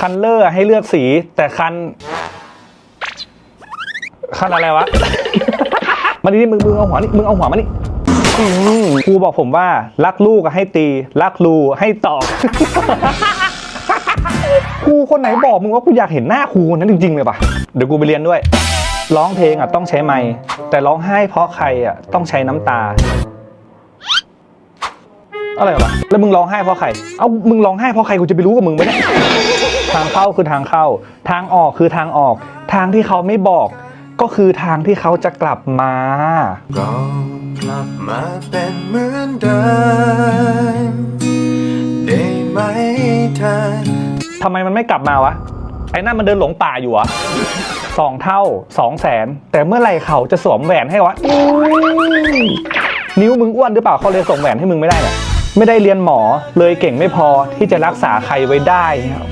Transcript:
คันเลอร์ให้เลือกสี แต่คัน คันอะไรวะ มาดิมึงมึงเอาหัวนี่มึงเอาหัวมานี่อืมครูบอกผมว่า รักลูกอะให้ตี รักรูให้ตอกครูคนไหนบอกมึงว่ากูอยากเห็นหน้าครูคนนั้นจริงๆเลยปะเดี๋ยวกูไปเรียนด้วย ร้องเพลงอะต้องใช้ไมค์แต่ร้องไห้เพราะใครอะต้องใช้น้ำตา อะไรวะแล้วมึงร้องไห้เพราะใคร เอ้ามึงร้องไห้เพราะใครกูจะไปรู้กับมึงไหมเนี่ยทางเข้าคือทางเข้า ทางออกคือทางออก ทางที่เขาไม่บอก ก็คือทางที่เขาจะกลับมาก็กลับมาเป็นเหมือนเดิมได้ไหมเธอทำไมมันไม่กลับมาวะ ไอ้นั่นมันเดินหลงป่าอยู่เหรอะสองเท่าสองแสนแต่เมื่อไหร่เขาจะสวมแหวนให้วะอื้อนิ้วมึงอ้วนหรือเปล่าเขาเลยส่งแหวนให้มึงไม่ได้เนี่ย ไม่ได้เรียนหมอเลยเก่งไม่พอที่จะรักษาใครไว้ได้ครับ